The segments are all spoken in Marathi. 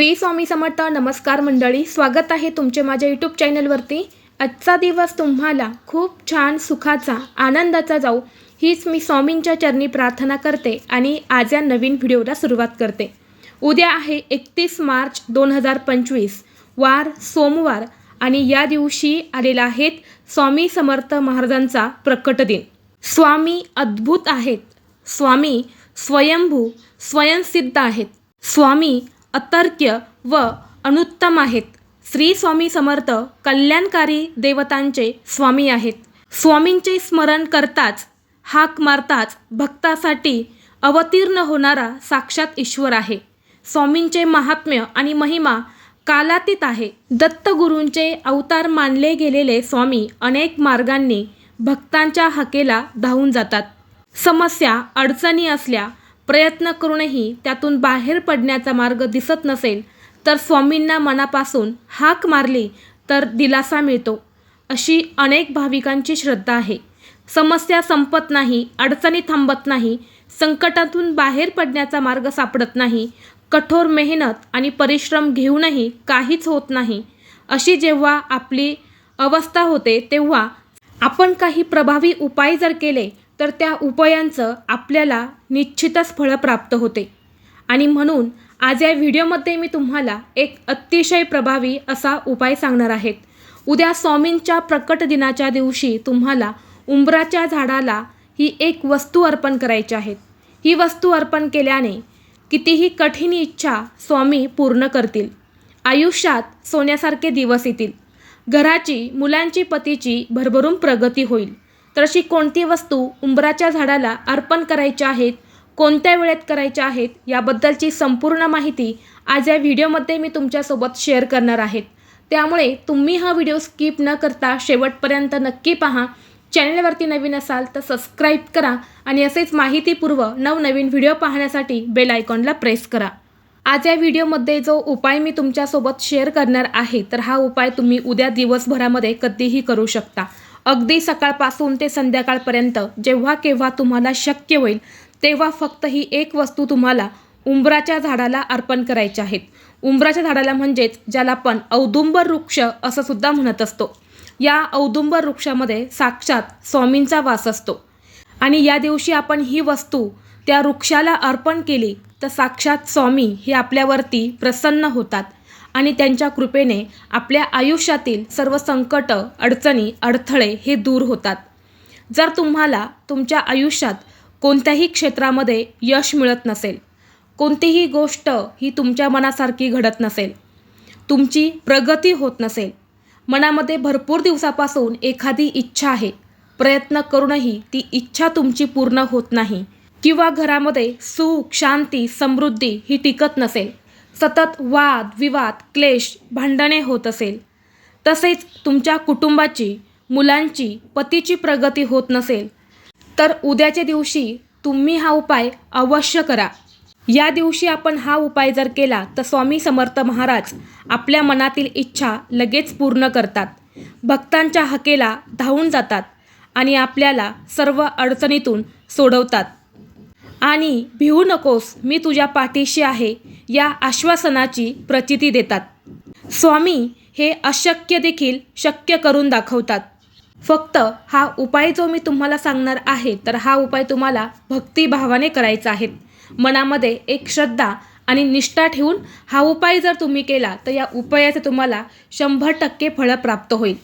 श्री स्वामी समर्थ नमस्कार मंडळी स्वागत आहे तुमचे माझ्या यूट्यूब चॅनलवरती आजचा दिवस तुम्हाला खूप छान सुखाचा आनंदाचा जाऊ हीच मी स्वामींच्या चरणी प्रार्थना करते आणि आज या नवीन व्हिडिओला सुरुवात करते. उद्या आहे एकतीस मार्च दोन हजार पंचवीस वार सोमवार आणि या दिवशी आलेला आहेत स्वामी समर्थ महाराजांचा प्रकट दिन. स्वामी अद्भुत आहेत. स्वामी स्वयंभू स्वयंसिद्ध आहेत. स्वामी अतर्क्य व अनुत्तम आहेत. श्री स्वामी समर्थ कल्याणकारी देवतांचे स्वामी आहेत. स्वामींचे स्मरण करताच हाक मारताच भक्तासाठी अवतीर्ण होणारा साक्षात ईश्वर आहे. स्वामींचे महात्म्य आणि महिमा कालातीत आहे. दत्तगुरूंचे अवतार मानले गेलेले स्वामी अनेक मार्गांनी भक्तांच्या हाकेला धावून जातात. समस्या अडचणी असल्या प्रयत्न करूनही त्यातून बाहेर पडण्याचा मार्ग दिसत नसेल तर स्वामींना मनापासून हाक मारली तर दिलासा मिळतो. अशी अनेक भाविकांची श्रद्धा आहे. समस्या संपत नाही अडचणी थांबत नाही संकटातून बाहेर पडण्याचा मार्ग सापडत नाही कठोर मेहनत आणि परिश्रम घेऊनही काहीच होत नाही. अशी जेव्हा आपली अवस्था होते तेव्हा आपण काही प्रभावी उपाय जर केले तर त्या उपायांचं आपल्याला निश्चितच फळं प्राप्त होते. आणि म्हणून आज या व्हिडिओमध्ये मी तुम्हाला एक अतिशय प्रभावी असा उपाय सांगणार आहेत उद्या स्वामींच्या प्रकट दिनाच्या दिवशी तुम्हाला उंबराच्या झाडाला ही एक वस्तू अर्पण करायची आहेत ही वस्तू अर्पण केल्याने कितीही कठीण इच्छा स्वामी पूर्ण करतील. आयुष्यात सोन्यासारखे दिवस येतील. घराची मुलांची पतीची भरभरून प्रगती होईल. तर अशी कोणती वस्तू उंबराच्या झाडाला अर्पण करायच्या आहेत कोणत्या वेळेत करायच्या आहेत याबद्दलची संपूर्ण माहिती आज या व्हिडिओमध्ये मी तुमच्यासोबत शेअर करणार आहेत त्यामुळे तुम्ही हा व्हिडिओ स्किप न करता शेवटपर्यंत नक्की पहा. चॅनलवरती नवीन असाल तर सबस्क्राईब करा आणि असेच माहितीपूर्व नवनवीन व्हिडिओ पाहण्यासाठी बेल आयकॉनला प्रेस करा. आज या व्हिडिओमध्ये जो उपाय मी तुमच्यासोबत शेअर करणार आहे तर हा उपाय तुम्ही उद्या दिवसभरामध्ये कधीही करू शकता. अगदी सकाळपासून ते संध्याकाळपर्यंत जेव्हा केव्हा तुम्हाला शक्य होईल तेव्हा फक्त ही एक वस्तू तुम्हाला उंबराच्या झाडाला अर्पण करायच्या आहेत उंबराच्या झाडाला म्हणजेच ज्याला आपण औदुंबर वृक्ष असं सुद्धा म्हणत असतो. या औदुंबर वृक्षामध्ये साक्षात स्वामींचा वास असतो. आणि या दिवशी आपण ही वस्तू त्या वृक्षाला अर्पण केली तर साक्षात स्वामी हे आपल्यावरती प्रसन्न होतात. आणि त्यांच्या कृपेने आपल्या आयुष्यातील सर्व संकट अडचणी अडथळे हे दूर होतात. जर तुम्हाला तुमच्या आयुष्यात कोणत्याही क्षेत्रामध्ये यश मिळत नसेल कोणतीही गोष्ट ही तुमच्या मनासारखी घडत नसेल तुमची प्रगती होत नसेल मनामध्ये भरपूर दिवसापासून एखादी इच्छा आहे प्रयत्न करूनही ती इच्छा तुमची पूर्ण होत नाही किंवा घरामध्ये सुख शांती समृद्धी ही टिकत नसेल सतत वाद विवाद क्लेश भांडणे होत असेल. तसेच तुमच्या कुटुंबाची मुलांची पतीची प्रगती होत नसेल. तर उद्याच्या दिवशी तुम्ही हा उपाय अवश्य करा. या दिवशी आपण हा उपाय जर केला तर स्वामी समर्थ महाराज आपल्या मनातील इच्छा लगेच पूर्ण करतात. भक्तांच्या हकेला धावून जातात आणि आपल्याला सर्व अडचणीतून सोडवतात. आणि भिवू नकोस मी तुझ्या पाठीशी आहे. या आश्वासनाची प्रचिती देतात. स्वामी हे अशक्य देखील शक्य करून दाखवतात. फक्त हा उपाय जो मी तुम्हाला सांगणार आहे तर हा उपाय तुम्हाला भक्तिभावाने करायचा आहे. मनामध्ये एक श्रद्धा आणि निष्ठा ठेवून हा उपाय जर तुम्ही केला तर या उपायाचे तुम्हाला शंभर टक्के फळं प्राप्त होईल.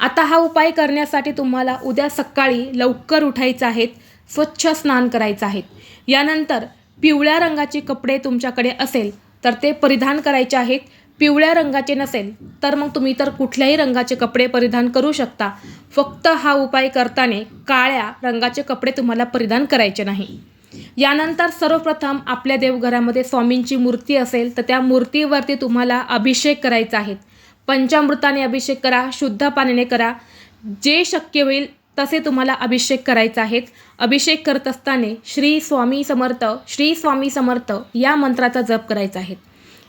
आता हा उपाय करण्यासाठी तुम्हाला उद्या सकाळी लवकर उठायचं आहेत स्वच्छ स्नान करायचं आहे यानंतर पिवळ्या रंगाचे कपडे तुमच्याकडे असेल तर ते परिधान करायचे आहेत. पिवळ्या रंगाचे नसेल तर मग तुम्ही तर कुठल्याही रंगाचे कपडे परिधान करू शकता. फक्त हा उपाय करताना काळ्या रंगाचे कपडे तुम्हाला परिधान करायचे नाही. यानंतर सर्वप्रथम आपल्या देवघरामध्ये स्वामींची मूर्ती असेल तर त्या मूर्तीवरती तुम्हाला अभिषेक करायचा आहे. पंचामृताने अभिषेक करा शुद्ध पाण्याने करा. जे शक्य होईल तसे तुम्हाला अभिषेक करायचा आहे अभिषेक करत असताना श्री स्वामी समर्थ श्री स्वामी समर्थ या मंत्राचा जप करायचा आहे.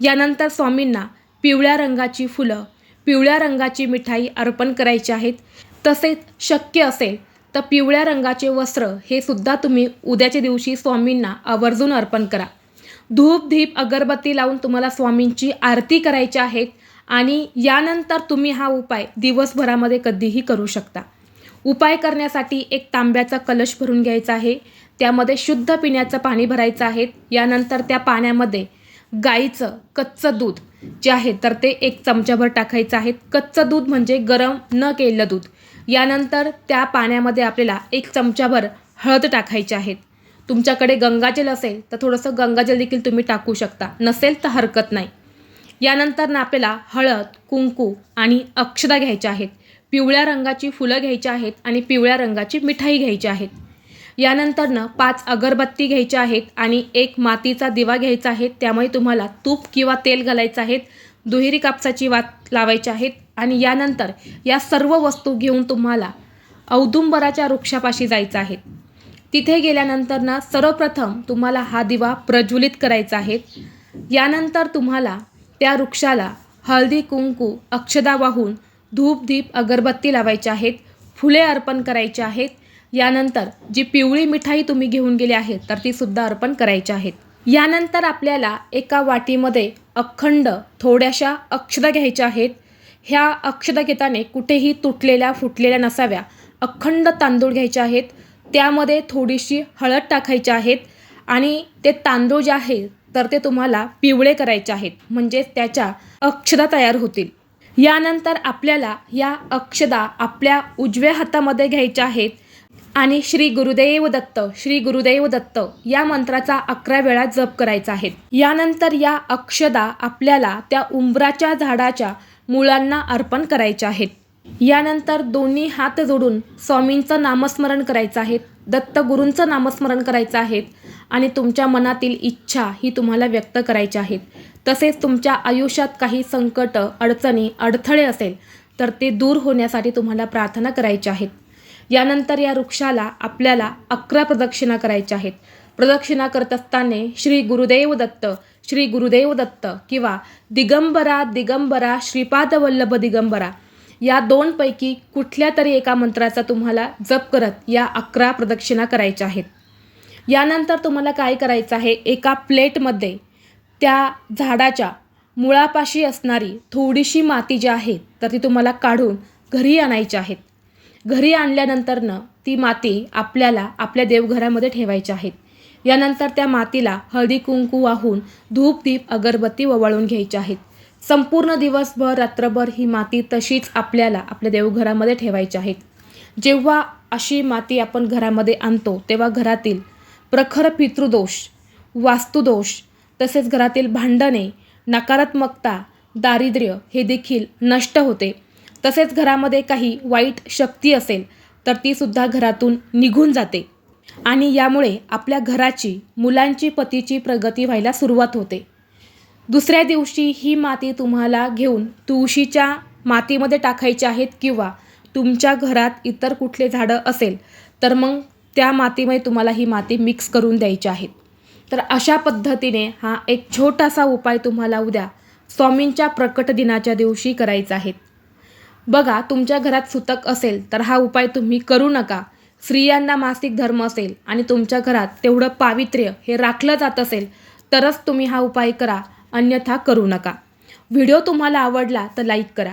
यानंतर स्वामींना पिवळ्या रंगाची फुलं पिवळ्या रंगाची मिठाई अर्पण करायची आहेत. तसेच शक्य असेल तर पिवळ्या रंगाचे वस्त्र हे सुद्धा तुम्ही उद्याच्या दिवशी स्वामींना आवर्जून अर्पण करा. धूप धीप अगरबत्ती लावून तुम्हाला स्वामींची आरती करायची आहेत आणि यानंतर तुम्ही हा उपाय दिवसभरामध्ये कधीही करू शकता. उपाय करण्यासाठी एक तांब्याचा कलश भरून घ्यायचा आहे. त्यामध्ये शुद्ध पिण्याचं पाणी भरायचं आहे. यानंतर त्या पाण्यामध्ये गाईचं कच्चं दूध जे आहे तर ते एक चमचाभर टाकायचं आहे. कच्चं दूध म्हणजे गरम न केलेलं दूध. यानंतर त्या पाण्यामध्ये आपल्याला एक चमचाभर हळद टाकायची आहेत तुमच्याकडे गंगाजल असेल तर थोडंसं गंगाजल देखील तुम्ही टाकू शकता. नसेल तर हरकत नाही. यानंतर ना आपल्याला हळद कुंकू आणि अक्षदा घ्यायच्या आहेत. पिवळ्या रंगाची फुलं घ्यायची आहेत आणि पिवळ्या रंगाची मिठाई घ्यायची आहेत. यानंतरनं पाच अगरबत्ती घ्यायच्या आहेत आणि एक मातीचा दिवा घ्यायचा आहे. त्यामुळे तुम्हाला तूप किंवा तेल घालायचं आहेत दुहेरी कापसाची वात लावायची आहेत आणि यानंतर या सर्व वस्तू घेऊन तुम्हाला औदुंबराच्या वृक्षापाशी जायचं आहे. तिथे गेल्यानंतर ना सर्वप्रथम तुम्हाला हा दिवा प्रज्वलित करायचा आहे. यानंतर तुम्हाला त्या वृक्षाला हळदी कुंकू अक्षदा वाहून धूप दीप अगरबत्ती लावायचे आहेत फुले अर्पण करायचे आहेत. यानंतर जी पिवळी मिठाई तुम्ही घेऊन गेली आहेत तर ती सुद्धा अर्पण करायची आहेत. यानंतर आपल्याला एका वाटीमध्ये अखंड थोड्याशा अक्षदा घ्यायच्या आहेत. ह्या अक्षदा घेताने कुठेही तुटलेल्या फुटलेल्या नसाव्या अखंड तांदूळ घ्यायचे आहेत. त्यामध्ये थोडीशी हळद टाकायची आहेत आणि ते तांदूळ जे आहे तर ते तुम्हाला पिवळे करायचे आहेत. म्हणजे त्याच्या अक्षदा तयार होतील. यानंतर आपल्याला या अक्षदा आपल्या उजव्या हातामध्ये घ्यायच्या आहेत. आणि श्री गुरुदेव दत्त श्री गुरुदेव दत्त या मंत्राचा अकरा वेळा जप करायचा आहे. यानंतर या अक्षदा आपल्याला त्या उंबराच्या झाडाच्या मुळांना अर्पण करायच्या आहेत. यानंतर दोन्ही हात जोडून स्वामींचं नामस्मरण करायचं आहे. दत्तगुरूंचं नामस्मरण करायचं आहे. आणि तुमच्या मनातील इच्छा ही तुम्हाला व्यक्त करायची आहेत. तसेच तुमच्या आयुष्यात काही संकट अडचणी अडथळे असेल तर ते दूर होण्यासाठी तुम्हाला प्रार्थना करायच्या आहेत. यानंतर या वृक्षाला आपल्याला अकरा प्रदक्षिणा करायच्या आहेत. प्रदक्षिणा करत असताना श्री गुरुदेव दत्त श्री गुरुदेव दत्त किंवा दिगंबरा दिगंबरा श्रीपाद वल्लभ दिगंबरा या दोनपैकी कुठल्या तरी एका मंत्राचा तुम्हाला जप करत या अकरा प्रदक्षिणा करायच्या आहेत. यानंतर तुम्हाला काय करायचं आहे? एका प्लेटमध्ये त्या झाडाच्या मुळापाशी असणारी थोडीशी माती जी आहे तर ती तुम्हाला काढून घरी आणायची आहेत. घरी आणल्यानंतरनं ती माती आपल्याला आपल्या देवघरामध्ये ठेवायची आहेत. यानंतर त्या मातीला हळदी कुंकू वाहून धूप दीप अगरबत्ती ववाळून घ्यायची आहेत. संपूर्ण दिवसभर रात्रभर ही माती तशीच आपल्याला आपल्या देवघरामध्ये ठेवायची आहेत. जेव्हा अशी माती आपण घरामध्ये आणतो तेव्हा घरातील प्रखर पितृदोष वास्तुदोष तसेच घरातील भांडणे नकारात्मकता दारिद्र्य हे देखील नष्ट होते. तसेच घरामध्ये काही वाईट शक्ती असेल तर तीसुद्धा घरातून निघून जाते. आणि यामुळे आपल्या घराची मुलांची पतीची प्रगती व्हायला सुरुवात होते. दुसऱ्या दिवशी ही माती तुम्हाला घेऊन तुळशीच्या मातीमध्ये टाकायची आहेत किंवा तुमच्या घरात इतर कुठले झाडं असेल तर मग त्या मातीमध्ये तुम्हाला ही माती मिक्स करून द्यायची आहेत तर अशा पद्धतीने हा एक छोटासा उपाय तुम्हाला उद्या स्वामींच्या प्रकट दिनाच्या दिवशी करायचा आहे. बघा तुमच्या घरात सुतक असेल तर हा उपाय तुम्ही करू नका. स्त्रियांना मासिक धर्म असेल आणि तुमच्या घरात तेवढं पावित्र्य हे राखलं जात असेल तरच तुम्ही हा उपाय करा. अन्यथा करू नका. व्हिडिओ तुम्हाला आवडला तर लाईक करा.